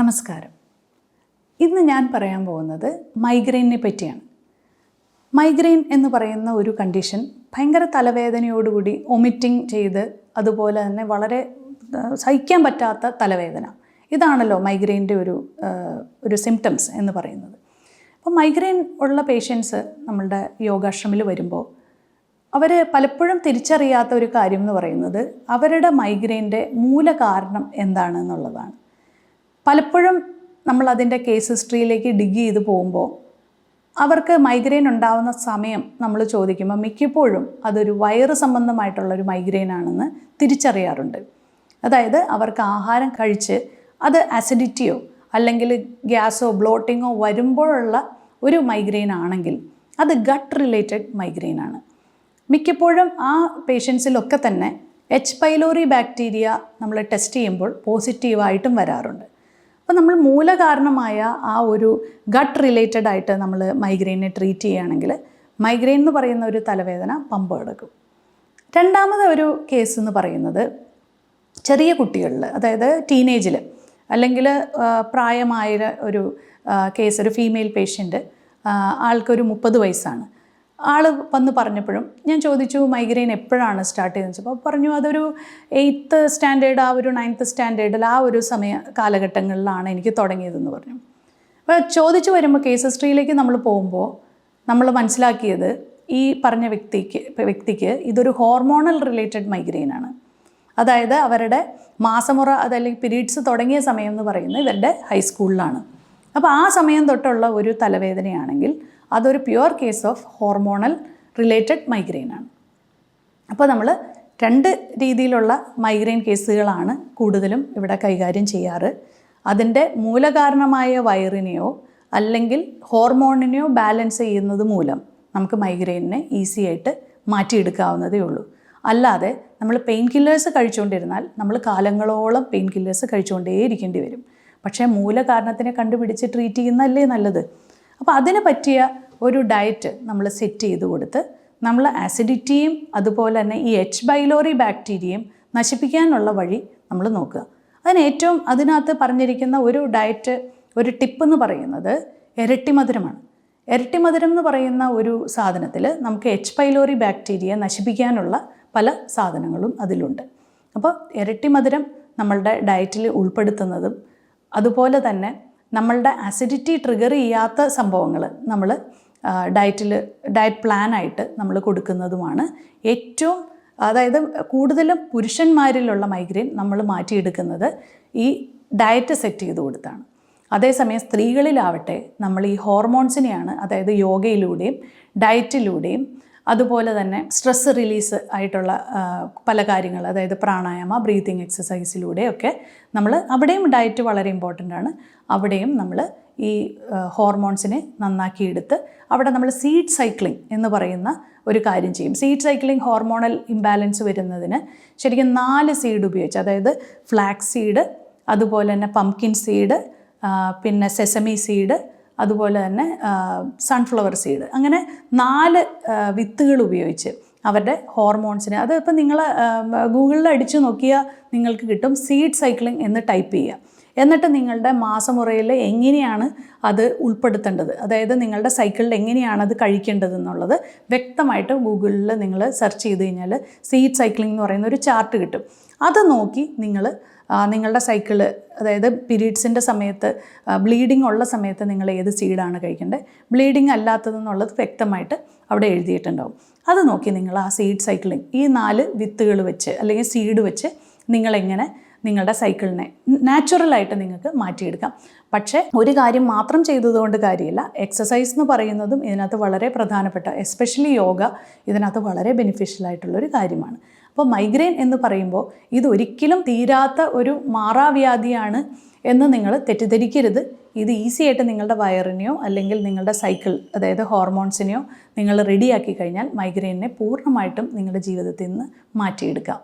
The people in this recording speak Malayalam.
നമസ്കാരം. ഇന്ന് ഞാൻ പറയാൻ പോകുന്നത് മൈഗ്രെയിനെ പറ്റിയാണ്. മൈഗ്രെയിൻ എന്ന് പറയുന്ന ഒരു കണ്ടീഷൻ ഭയങ്കര തലവേദനയോടുകൂടി ഒമിറ്റിംഗ് ചെയ്ത് അതുപോലെ തന്നെ വളരെ സഹിക്കാൻ പറ്റാത്ത തലവേദന. ഇതാണല്ലോ മൈഗ്രെയിന്റെ ഒരു ഒരു സിംറ്റംസ് എന്ന് പറയുന്നത്. അപ്പോൾ മൈഗ്രെയിൻ ഉള്ള പേഷ്യൻസ് നമ്മളുടെ യോഗാശ്രമിൽ വരുമ്പോൾ അവർ പലപ്പോഴും തിരിച്ചറിയാത്ത ഒരു കാര്യം എന്ന് പറയുന്നത് അവരുടെ മൈഗ്രെയിന്റെ മൂലകാരണം എന്താണെന്നുള്ളതാണ്. പലപ്പോഴും നമ്മൾ അതിന്റെ കേസ് ഹിസ്റ്ററിയിലേക്ക് ഡിഗ് ചെയ്ത് പോകുമ്പോൾ അവർക്ക് മൈഗ്രെയിൻ ഉണ്ടാവുന്ന സമയം നമ്മൾ ചോദിക്കുമ്പോൾ മിക്കപ്പോഴും അതൊരു വയറ് സംബന്ധമായിട്ടുള്ള ഒരു മൈഗ്രെയിൻ ആണെന്ന് തിരിച്ചറിയാറുണ്ട്. അതായത് അവർക്ക് ആഹാരം കഴിച്ച് അത് അസിഡിറ്റിയോ അല്ലെങ്കിൽ ഗ്യാസോ ബ്ലോട്ടിങ്ങോ വരുമ്പോഴുള്ള ഒരു മൈഗ്രെയിൻ ആണെങ്കിൽ അത് ഗട്ട് റിലേറ്റഡ് മൈഗ്രെയിൻ ആണ്. മിക്കപ്പോഴും ആ പേഷ്യൻസിലൊക്കെ തന്നെ എച്ച് പൈലോറി ബാക്ടീരിയ നമ്മൾ ടെസ്റ്റ് ചെയ്യുമ്പോൾ പോസിറ്റീവായിട്ടും വരാറുണ്ട്. അപ്പോൾ നമ്മൾ മൂലകാരണമായ ആ ഒരു ഗട്ട് റിലേറ്റഡ് ആയിട്ട് നമ്മൾ മൈഗ്രെയിനെ ട്രീറ്റ് ചെയ്യുകയാണെങ്കിൽ മൈഗ്രെയിൻ എന്ന് പറയുന്ന ഒരു തലവേദന പമ്പ് എടുക്കും. രണ്ടാമത് ഒരു കേസ് എന്ന് പറയുന്നത് ചെറിയ കുട്ടികളിൽ അതായത് ടീനേജിൽ അല്ലെങ്കിൽ പ്രായമായ ഒരു കേസ് ഒരു ഫീമെയിൽ പേഷ്യന്റ് ആൾക്കൊരു മുപ്പത് വയസ്സാണ്. ആൾ വന്ന് പറഞ്ഞപ്പോഴും ഞാൻ ചോദിച്ചു മൈഗ്രെയിൻ എപ്പോഴാണ് സ്റ്റാർട്ട് ചെയ്തെന്ന് വെച്ചപ്പോൾ പറഞ്ഞു അതൊരു എയ്ത്ത് സ്റ്റാൻഡേർഡ് ആ ഒരു നയൻത്ത് സ്റ്റാൻഡേർഡിൽ ആ ഒരു സമയ കാലഘട്ടങ്ങളിലാണ് എനിക്ക് തുടങ്ങിയതെന്ന് പറഞ്ഞു. അപ്പോൾ ചോദിച്ചു വരുമ്പോൾ കേസ് ഹിസ്റ്ററിയിലേക്ക് നമ്മൾ പോകുമ്പോൾ നമ്മൾ മനസ്സിലാക്കിയത് ഈ പറഞ്ഞ വ്യക്തിക്ക് വ്യക്തിക്ക് ഇതൊരു ഹോർമോണൽ റിലേറ്റഡ് മൈഗ്രെയിൻ ആണ്. അതായത് അവരുടെ മാസമുറ അതല്ലെങ്കിൽ പിരീഡ്സ് തുടങ്ങിയ സമയം എന്ന് പറയുന്നത് ഇവരുടെ ഹൈസ്കൂളിലാണ്. അപ്പോൾ ആ സമയം തൊട്ടുള്ള ഒരു തലവേദനയാണെങ്കിൽ അതൊരു pure case of hormonal related migraine ആണ്. അപ്പോൾ നമ്മൾ രണ്ട് രീതിയിലുള്ള മൈഗ്രെയിൻ കേസുകളാണ് കൂടുതലും ഇവിടെ കൈകാര്യം ചെയ്യാറ്. അതിന്റെ മൂലകാരണമായ വയറിനെയോ അല്ലെങ്കിൽ ഹോർമോണിനെയോ ബാലൻസ് ചെയ്യുന്നത് മൂലം നമുക്ക് മൈഗ്രെയിനിനെ ഈസി ആയിട്ട് മാറ്റിയെടുക്കാവുന്നതേ ഉള്ളൂ. അല്ലാതെ നമ്മൾ പെയിൻ കില്ലേഴ്സ് കഴിച്ചുകൊണ്ടിരുന്നാൽ നമ്മൾ കാലങ്ങളോളം പെയിൻ കില്ലേഴ്സ് കഴിച്ചുകൊണ്ടേ ഇരിക്കേണ്ടി വരും. പക്ഷേ മൂലകാരണത്തിനെ കണ്ടുപിടിച്ച് ട്രീറ്റ് ചെയ്യുന്നതല്ലേ നല്ലത്? അപ്പോൾ അതിന് പറ്റിയ ഒരു ഡയറ്റ് നമ്മൾ സെറ്റ് ചെയ്ത് കൊടുത്ത് നമ്മൾ ആസിഡിറ്റിയും അതുപോലെ തന്നെ ഈ എച്ച് ബൈലോറി ബാക്ടീരിയയും നശിപ്പിക്കാനുള്ള വഴി നമ്മൾ നോക്കുക. അതിന് ഏറ്റവും അതിനകത്ത് പറഞ്ഞിരിക്കുന്ന ഒരു ഡയറ്റ് ഒരു ടിപ്പ് എന്ന് പറയുന്നത് ഇരട്ടി മധുരമാണ്. ഇരട്ടി മധുരം എന്ന് പറയുന്ന ഒരു സാധനത്തിൽ നമുക്ക് എച്ച് പൈലോറി ബാക്ടീരിയ നശിപ്പിക്കാനുള്ള പല സാധനങ്ങളും അതിലുണ്ട്. അപ്പോൾ ഇരട്ടി മധുരം നമ്മളുടെ ഡയറ്റിൽ ഉൾപ്പെടുത്തുന്നതും അതുപോലെ തന്നെ നമ്മളുടെ അസിഡിറ്റി ട്രിഗർ ചെയ്യാത്ത സംഭവങ്ങൾ നമ്മൾ ഡയറ്റിൽ ഡയറ്റ് പ്ലാനായിട്ട് നമ്മൾ കൊടുക്കുന്നതുമാണ്. ഏറ്റവും അതായത് കൂടുതലും പുരുഷന്മാരിലുള്ള മൈഗ്രെയിൻ നമ്മൾ മാറ്റിയെടുക്കുന്നത് ഈ ഡയറ്റ് സെറ്റ് ചെയ്ത് കൊടുത്താണ്. അതേസമയം സ്ത്രീകളിലാവട്ടെ നമ്മൾ ഈ ഹോർമോൺസിനെയാണ് അതായത് യോഗയിലൂടെയും ഡയറ്റിലൂടെയും അതുപോലെ തന്നെ സ്ട്രെസ് റിലീസ് ആയിട്ടുള്ള പല കാര്യങ്ങൾ അതായത് പ്രാണായാമ ബ്രീതിങ് എക്സസൈസിലൂടെയൊക്കെ നമ്മൾ അവിടെയും ഡയറ്റ് വളരെ ഇമ്പോർട്ടന്റ് ആണ്. അവിടെയും നമ്മൾ ഈ ഹോർമോൺസിനെ നന്നാക്കിയെടുത്ത് അവിടെ നമ്മൾ സീഡ് സൈക്ലിംഗ് എന്ന് പറയുന്ന ഒരു കാര്യം ചെയ്യും. സീഡ് സൈക്ലിംഗ് ഹോർമോണൽ ഇംബാലൻസ് വരുന്നതിന് ശരിക്കും നാല് സീഡ് ഉപയോഗിച്ച് അതായത് ഫ്ലാക്സ് സീഡ് അതുപോലെ തന്നെ പംകിൻ സീഡ് പിന്നെ സെസമി സീഡ് അതുപോലെ തന്നെ സൺഫ്ലവർ സീഡ് അങ്ങനെ നാല് വിത്തുകൾ ഉപയോഗിച്ച് അവരുടെ ഹോർമോൺസിനെ അത് ഇപ്പം നിങ്ങൾ ഗൂഗിളിൽ അടിച്ചു നോക്കിയാൽ നിങ്ങൾക്ക് കിട്ടും സീഡ് സൈക്ലിംഗ് എന്ന് ടൈപ്പ് ചെയ്യുക. എന്നിട്ട് നിങ്ങളുടെ മാസമുറയിൽ എങ്ങനെയാണ് അത് ഉൾപ്പെടുത്തേണ്ടത്? അതായത് നിങ്ങളുടെ സൈക്കിളിൽ എങ്ങനെയാണ് അത് കഴിക്കേണ്ടത് എന്നുള്ളത് വ്യക്തമായിട്ട് ഗൂഗിളിൽ നിങ്ങൾ സെർച്ച് ചെയ്ത് കഴിഞ്ഞാൽ സീഡ് സൈക്ലിംഗ് എന്ന് പറയുന്ന ഒരു ചാർട്ട് കിട്ടും. അത് നോക്കി നിങ്ങൾ നിങ്ങളുടെ സൈക്കിൾ അതായത് പീരീഡ്സിന്റെ സമയത്ത് ബ്ലീഡിംഗ് ഉള്ള സമയത്ത് നിങ്ങൾ ഏത് സീഡാണ് കഴിക്കേണ്ടത് ബ്ലീഡിംഗ് അല്ലാത്തതെന്നുള്ളത് വ്യക്തമായിട്ട് അവിടെ എഴുതിയിട്ടുണ്ടാവും. അത് നോക്കി നിങ്ങൾ ആ സീഡ് സൈക്കിളിങ് ഈ നാല് വിത്തുകൾ വെച്ച് അല്ലെങ്കിൽ സീഡ് വെച്ച് നിങ്ങളെങ്ങനെ നിങ്ങളുടെ സൈക്കിളിനെ നാച്ചുറലായിട്ട് നിങ്ങൾക്ക് മാറ്റിയെടുക്കാം. പക്ഷേ ഒരു കാര്യം മാത്രം ചെയ്തതുകൊണ്ട് കാര്യമില്ല. എക്സസൈസ് എന്ന് പറയുന്നതും ഇതിനകത്ത് വളരെ പ്രധാനപ്പെട്ട എസ്പെഷ്യലി യോഗ ഇതിനകത്ത് വളരെ ബെനിഫിഷ്യൽ ആയിട്ടുള്ളൊരു കാര്യമാണ്. അപ്പോൾ മൈഗ്രെയിൻ എന്ന് പറയുമ്പോൾ ഇതൊരിക്കലും തീരാത്ത ഒരു മാറാവ്യാധിയാണ് എന്ന് നിങ്ങൾ തെറ്റിദ്ധരിക്കരുത്. ഇത് ഈസി ആയിട്ട് നിങ്ങളുടെ വയറിനെയോ അല്ലെങ്കിൽ നിങ്ങളുടെ സൈക്കിൾ അതായത് ഹോർമോൺസിനെയോ നിങ്ങൾ റെഡിയാക്കി കഴിഞ്ഞാൽ മൈഗ്രെയിനെ പൂർണമായിട്ടും നിങ്ങളുടെ ജീവിതത്തിൽ നിന്ന് മാറ്റിയെടുക്കാം.